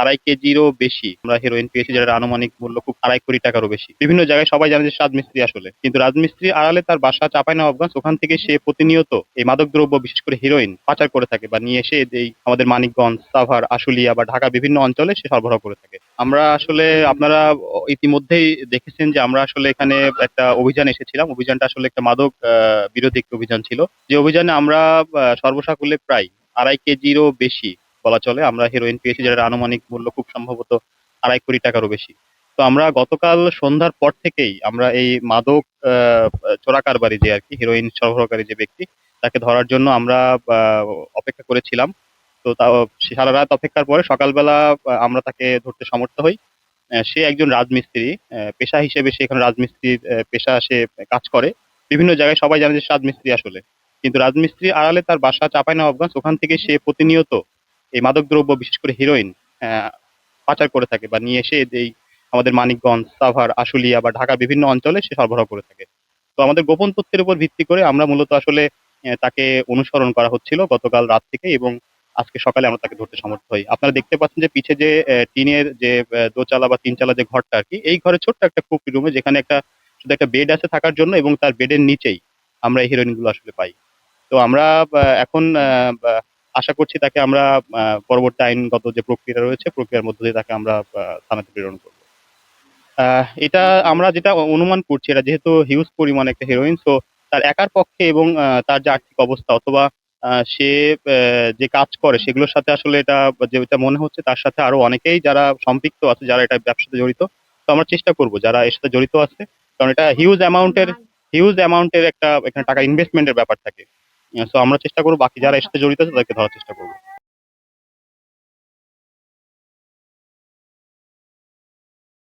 আড়াই কেজিরও বেশি। আমরা হেরোইন পেয়েছি যেটার আনুমানিক মূল্য খুব আড়াই কোটি টাকারও বেশি। বিভিন্ন জায়গায় সবাই জানে যে রাজমিস্ত্রি আসলে। কিন্তু রাজমিস্ত্রি আড়ালে তার বাসা চাপায় না নবাবগঞ্জ ওখান থেকে সে প্রতিনিয়ত এই মাদকদ্রব্য, বিশেষ করে হিরোইন পাচার করে থাকে বা নিয়ে এসে এই আমাদের মানিকগঞ্জ, সাভার, আশুলিয়া বা ঢাকা বিভিন্ন অঞ্চলে সে সরবরাহ করে থাকে। আমরা আসলে, আপনারা ইতিমধ্যেই দেখেছেন যে আমরা আসলে এখানে একটা অভিযান এসেছিলাম। অভিযানটা আসলে একটা মাদক বিরোধী একটা অভিযান ছিল। যে অভিযানে আমরা সর্বসাকুল্যে প্রায় আড়াই কেজিরও বেশি বলা চলে আমরা হেরোইন পেয়েছি যেটার আনুমানিক মূল্য খুব সম্ভবত আড়াই কোটি টাকারও বেশি। তো আমরা গতকাল সন্ধ্যার পর থেকেই আমরা এই মাদক আহ, চোরা কারবারি যে আর কি হিরোইন সরবরাহকারী যে ব্যক্তি তাকে ধরার জন্য আমরা অপেক্ষা করেছিলাম। তো তাও সারা রাত অপেক্ষার পরে সকালবেলা আমরা তাকে ধরতে সমর্থ হই। সে একজন রাজমিস্ত্রি পেশা হিসেবে সে এখানে রাজমিস্ত্রির পেশা সে কাজ করে। বিভিন্ন জায়গায় সবাই জানে যে রাজমিস্ত্রি আসলে। কিন্তু রাজমিস্ত্রি আড়ালে তার বাসা চাপাই নবাবগঞ্জ ওখান থেকে সে প্রতিনিয়ত এই মাদকদ্রব্য, বিশেষ করে হিরোইন পাচার করে থাকে বা নিয়ে এসে এই আমাদের মানিকগঞ্জ, সাভার, আশুলিয়া বা ঢাকা বিভিন্ন অঞ্চলে সে সরবরাহ করে থাকে। তো আমাদের গোপন তথ্যের উপর ভিত্তি করে আমরা মূলত আসলে তাকে অনুসরণ করা হচ্ছিল গতকাল রাত থেকে এবং আজকে সকালে আমরা তাকে ধরতে সমর্থ হই। আপনারা দেখতে পাচ্ছেন যে পিছে যে টিনের যে দোচালা বা তিনচালা যে ঘরটা আর কি এই ঘরে ছোট্ট একটা খুপড়ি রুমে যেখানে একটা, শুধু একটা বেড আছে থাকার জন্য এবং তার বেডের নিচেই আমরা এই হিরোইনগুলো আসলে পাই। তো আমরা এখন আশা করছি তাকে আমরা পরবর্তী আইনগত যে প্রক্রিয়া রয়েছে প্রক্রিয়ার মধ্য দিয়ে তাকে আমরা থানাতে প্রেরণ করব। এটা আমরা যেটা অনুমান করছি এটা যেহেতু হিউজ পরিমাণ একটা হিরোইন সো তার একার পক্ষে এবং তার যে আর্থিক অবস্থা অথবা সে যে কাজ করে সেগুলোর সাথে আসলে এটা যেটা মনে হচ্ছে তার সাথে আরও অনেকেই যারা সম্পৃক্ত আছে যারা এটা ব্যবসাতে জড়িত তো আমরা চেষ্টা করব যারা এর সাথে জড়িত আছে কারণ এটা হিউজ অ্যামাউন্টের হিউজ অ্যামাউন্টের একটা এখানে টাকা ইনভেস্টমেন্টের ব্যাপার থাকে। সো আমরা চেষ্টা করব বাকি যারা এর সাথে জড়িত আছে তাদেরকে ধরার চেষ্টা করব।